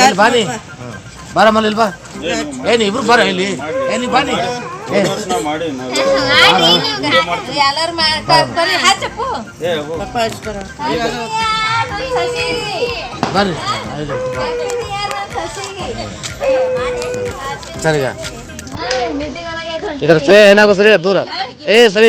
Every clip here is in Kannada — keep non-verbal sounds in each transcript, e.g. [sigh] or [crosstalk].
ಇಲ್ಲಿ ಬಾನಿ? ಬಾರ ಮಲ್ಲಿ ಇಲ್ಲಿ ಬಾ ಏನ್ ಇಬ್ರು ಬಾರ ಇಲ್ಲಿ? ಏನ್ ನೀ ಬಾನಿ. ಬರ್ರಿ. ಸರಿ ಇದ್ರ ಇದರ ಸೇ ಏನಾಗೋ ಸರಿ ದೂರ. ಏ ಸರಿ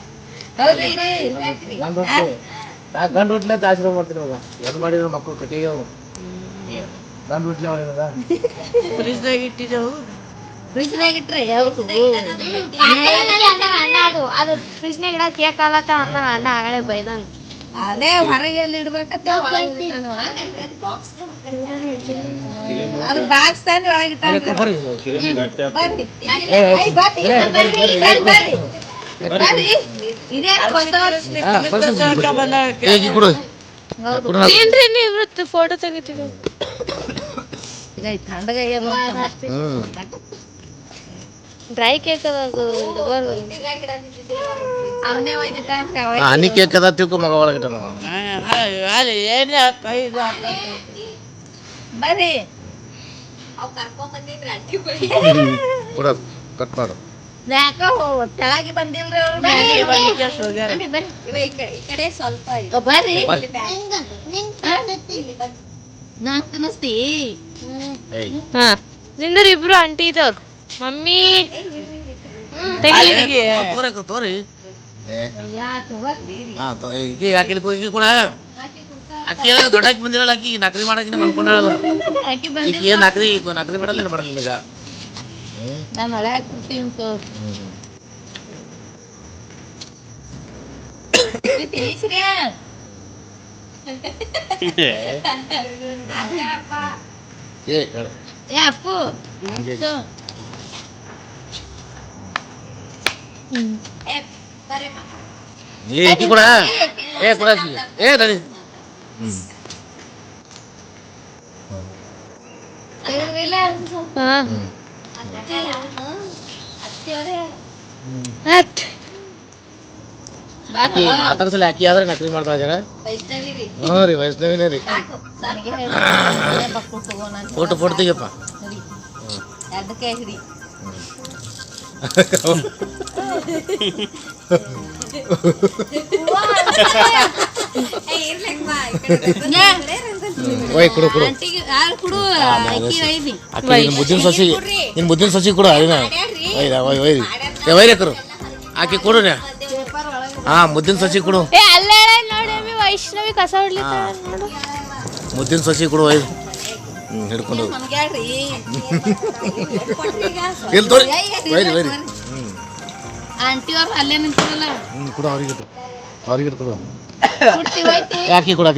ಗಂಡು ಹುಟ್ಲೆ ಆಶೀರ್ವಾದ ಮಾಡ್ತೀನಿ ಇವಾಗ. ಏನು ಮಾಡಿದ್ರು ಮಕ್ಕಳು ಕಟ್ಟಿಗೆ ಅವು ಗಂಡು ಹುಟ್ಲೆ ಮಾಡಿದ ಫ್ರಿಜ್ದಾಗ ಇಟ್ಟಿದ್ದೆವು. ಫ್ರಿಜ್ನಾಗ ಇಟ್ರೆ ಅದು ಅದು ಫ್ರಿಜ್ನಾಗ ಇಡ ಕೇಕ್ ಆಲತ್ತ ಅಣ್ಣ ಅಣ್ಣ ಆಗಲೇ ಬೈದಂಗ. ಅದೇ ಹೊರಗೆ ಎಲ್ಲಿ ಇಡ್ಬೇಕಂತ ಅದು ಬಾಕ್ಸ್ ಒಳಗೆ. ಬರ್ರಿ. ಬರ್ರಿ. ಬರ್ರಿ, ಏನ್ರಿ ನೀವು ಫೋಟೋ ತೆಗಿತೀವಿ ಡ್ರೈ ಕೇಕ್ ಹನಿ ಕೇಕ್ ಅದ ತಿಳ್ಕೊ ಮಗ ಒಳಗಿಟ್ಟ ಬರ್ರಿ. ಕಟ್ ಮಾಡು. ಯಾಕೋ ತೆಳಗೆ ಬಂದಿಲ್ರಿ ಅವ್ರು? ಬರ್ರಿ, ನಾನ್ ತಿನ್ನಿಸ್ತಿ. ಹಾ. ನಿಂದ್ರ ಇಬ್ರು ಆಂಟಿ ಇದ್ದವ್ರು ಮಮ್ಮಿ. ತೆಗಿ ತೋರಿ. ಅಕ್ಕಿ ದೊಡ್ಡ ಬಂದಿರಲ್ಲ ಅಕ್ಕಿ ನಕಲಿ ಮಾಡಕ್ಕೆ ಅನ್ಕೊಂಡಲ್ಲ ಆಕಿ ಈಗ. ಬಂದಿಲ್ಲ ಏನ್ ನಕಲಿ ನಕಲಿ ಮಾಡಲ್ಲ ಏನು ಮಾಡಲ್ಲ ಈಗ ನಾನು ಒಳ್ಳೆ ಹಾಕ್ಬಿಡ್ತೀನಿ ತೋ ತಿಳಿಸ್ರಿ ಏ ಹೇಳು. ಏ ಅಪ್ಪು ಹಂಗೆ. ತೋ. ಏ, ಬರ್ರಿ ಅಮ್ಮ. ಏ ಅಕ್ಕಿ ಕೂಡ ಏ ಕೂಡ ಅಕ್ಕಿ. ಏ ನಡಿ ಹ್ಮ್ ತೆಗ್ದ್ರಿಲ್ಲ? ಹಾ ಅತ್ತೆಯವ್ರೇ. ಆತ್. ಅಕ್ಕಿ ಸಲ ಅಕ್ಕಿ ಆದ್ರೆ ನಕಲಿ ಮಾಡ್ತಾ ಇದ್ದಾರೆ? ವೈಷ್ಣವಿ ರೀ. ಹ್ಞೂ ರೀ ವೈಷ್ಣವಿನೇ ರೀ. ಫೋಟೋ ಫೋಟೋ ತೆಗಿಯಪ್ಪ ಒಯ್ ಕೊಡು ಕೊಡು ಅಕ್ಕಿ ಮುದ್ದಿನ ಸಸಿ ನಿನ್ ಮುದ್ದಿನ ಸಸಿ ಕೊಡು ಒಯ್ದ ಒಯ್ ಒಯ್ದು ಏ ಆಕಿ ಕೊಡು. ಹಾ ಮುದ್ದಿನ ಸಸಿ ಕೊಡು. ಏ ಅಲ್ಲೇ ನೋಡಿ ಅಮ್ಮಿ ವೈಷ್ಣವಿ ಕಸ ನೋಡು. ಮುದ್ದಿನ ಸಸಿ ಕೊಡು ಒಯ್ದು ಹಿಡ್ಕೊಂಡು [laughs] ಇಲ್ಲಿ ತೋರಿ. ಒಯ್ರಿ ಒಯ್ರಿ ಹ್ಮ್. ಆಂಟಿ ಅವ್ರು ಅಲ್ಲೇ ನಿಂತಿರಲ್ಲ. ಹ್ಞೂ ಕೊಡು ಅವ್ರಿಗೆ ಅವ್ರಿಗೆ ಕೊಡು ಯಾಕೆ ಕೊಡು